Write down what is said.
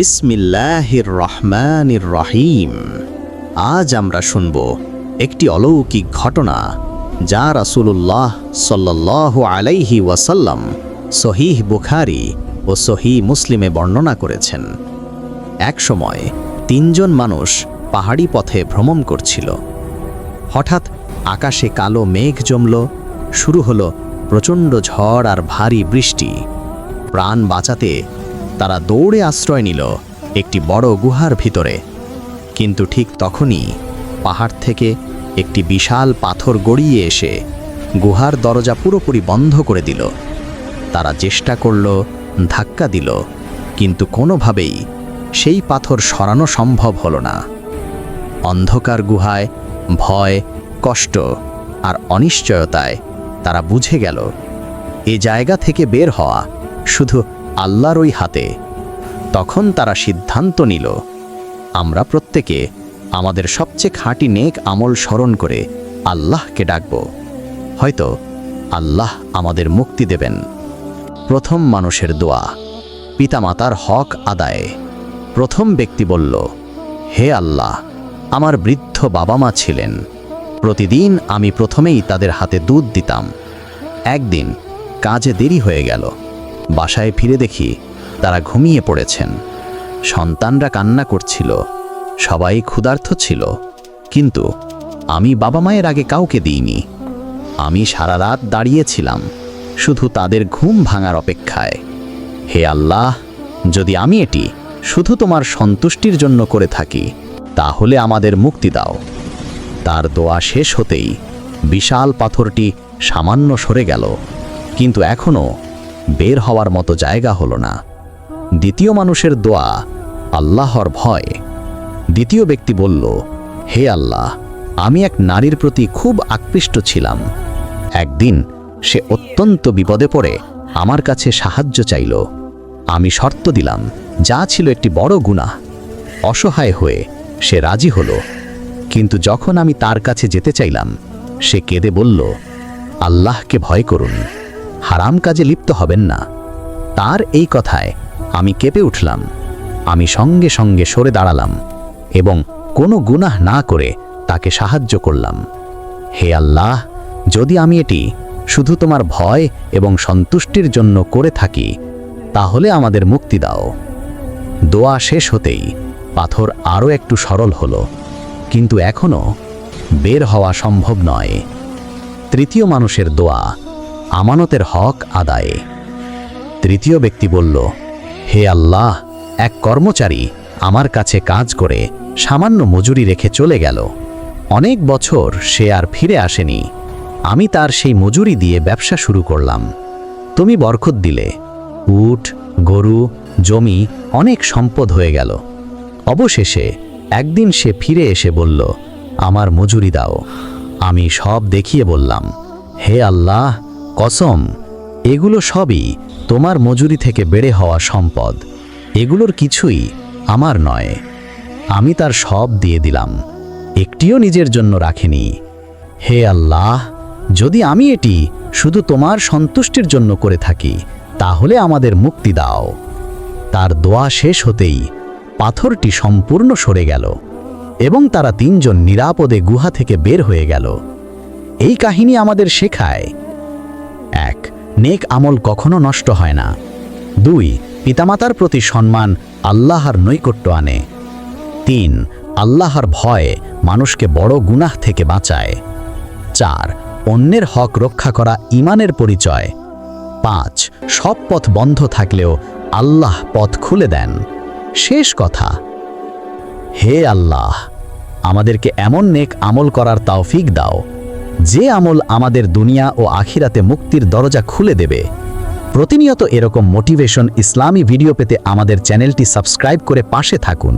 বিসমিল্লাহির রহমানির রহিম। আজ আমরা শুনব একটি অলৌকিক ঘটনা যা রাসূলুল্লাহ সাল্লাল্লাহু আলাইহি ওয়াসাল্লাম সহিহ বুখারি ও সহি মুসলিমে বর্ণনা করেছেন। এক সময় তিনজন মানুষ পাহাড়ি পথে ভ্রমণ করছিল। হঠাৎ আকাশে কালো মেঘ জমল, শুরু হলো প্রচণ্ড ঝড় আর ভারী বৃষ্টি। প্রাণ বাঁচাতে তারা দৌড়ে আশ্রয় নিল একটি বড় গুহার ভিতরে। কিন্তু ঠিক তখনই পাহাড় থেকে একটি বিশাল পাথর গড়িয়ে এসে গুহার দরজা পুরোপুরি বন্ধ করে দিল। তারা চেষ্টা করল, ধাক্কা দিল, কিন্তু কোনোভাবেই সেই পাথর সরানো সম্ভব হল না। অন্ধকার গুহায় ভয়, কষ্ট আর অনিশ্চয়তায় তারা বুঝে গেল, এ জায়গা থেকে বের হওয়া শুধু আল্লাহরই হাতে তখন তারা সিদ্ধান্ত নিল, আমরা প্রত্যেকে আমাদের সবচেয়ে খাঁটি নেক আমল স্মরণ করে আল্লাহকে ডাকব। হয়তো আল্লাহ আমাদের মুক্তি দেবেন। প্রথম মানুষের দোয়া, পিতামাতার হক আদায়ে। প্রথম ব্যক্তি বলল, হে আল্লাহ, আমার বৃদ্ধ বাবা মা ছিলেন। প্রতিদিন আমি প্রথমেই তাদের হাতে দুধ দিতাম। একদিন কাজে দেরি হয়ে গেল। বাসায় ফিরে দেখি তারা ঘুমিয়ে পড়েছেন। সন্তানরা কান্না করছিল, সবাই ক্ষুধার্ত ছিল। কিন্তু আমি বাবা মায়ের আগে কাউকে দিইনি। আমি সারা রাত দাঁড়িয়েছিলাম, শুধু তাদের ঘুম ভাঙার অপেক্ষায়। হে আল্লাহ, যদি আমি এটি শুধু তোমার সন্তুষ্টির জন্য করে থাকি, তাহলে আমাদের মুক্তি দাও। তার দোয়া শেষ হতেই বিশাল পাথরটি সামান্য সরে গেল, কিন্তু এখনও বের হওয়ার মতো জায়গা হলো না। দ্বিতীয় মানুষের দোয়া আল্লাহর ভয়। দ্বিতীয় ব্যক্তি বলল, হে আল্লাহ, আমি এক নারীর প্রতি খুব আকৃষ্ট ছিলাম। একদিন সে অত্যন্ত বিপদে পড়ে আমার কাছে সাহায্য চাইল। আমি শর্ত দিলাম, যা ছিল একটি বড় গুনাহ। অসহায় হয়ে সে রাজি হলো। কিন্তু যখন আমি তার কাছে যেতে চাইলাম, সে কেঁদে বলল, আল্লাহকে ভয় করুন। হারাম কাজে লিপ্ত হবেন না। তার এই কথায় আমি কেঁপে উঠলাম। আমি সঙ্গে সঙ্গে সরে দাঁড়ালাম এবং কোনো গুনাহ না করে তাকে সাহায্য করলাম। হে আল্লাহ, যদি আমি এটি শুধু তোমার ভয় এবং সন্তুষ্টির জন্য করে থাকি, তাহলে আমাদের মুক্তি দাও। দোয়া শেষ হতেই পাথর আরও একটু সরল হলো, কিন্তু এখনও বের হওয়া সম্ভব নয়। তৃতীয় মানুষের দোয়া আমানতের হক আদায়ে। তৃতীয় ব্যক্তি বলল হে আল্লাহ, এক কর্মচারী আমার কাছে কাজ করে সামান্য মজুরি রেখে চলে গেল। অনেক বছর সে আর ফিরে আসেনি। আমি তার সেই মজুরি দিয়ে ব্যবসা শুরু করলাম। তুমি বরকত দিলে। উট, গরু, জমি অনেক সম্পদ হয়ে গেল। অবশেষে একদিন সে ফিরে এসে বলল, আমার মজুরি দাও। আমি সব দেখিয়ে বললাম, হে আল্লাহ, কসম, এগুলো সবই তোমার মজুরি থেকে বেড়ে হওয়া সম্পদ। এগুলোর কিছুই আমার নয়। আমি তার সব দিয়ে দিলাম। একটিও নিজের জন্য রাখিনি। হে আল্লাহ, যদি আমি এটি শুধু তোমার সন্তুষ্টির জন্য করে থাকি, তাহলে আমাদের মুক্তি দাও। তার দোয়া শেষ হতেই পাথরটি সম্পূর্ণ সরে গেল এবং তারা তিনজন নিরাপদে গুহা থেকে বের হয়ে গেল। এই কাহিনী আমাদের শেখায়। এক নেক আমল কখনো নষ্ট হয় না। দুই, পিতামাতার প্রতি সম্মান আল্লাহর নৈকট্য আনে। তিন, আল্লাহর ভয় মানুষকে বড় গুনাহ থেকে বাঁচায়। চার, অন্যের হক রক্ষা করা ইমানের পরিচয়। পাঁচ, সব পথ বন্ধ থাকলেও আল্লাহ পথ খুলে দেন। শেষ কথা, হে আল্লাহ, আমাদেরকে এমন নেক আমল করার তাওফিক দাও। যে আমল আমাদের দুনিয়া ও আখিরাতে মুক্তির দরজা খুলে দেবে। প্রতিনিয়ত এরকম মোটিভেশন ইসলামী ভিডিও পেতে আমাদের চ্যানেলটি সাবস্ক্রাইব করে পাশে থাকুন।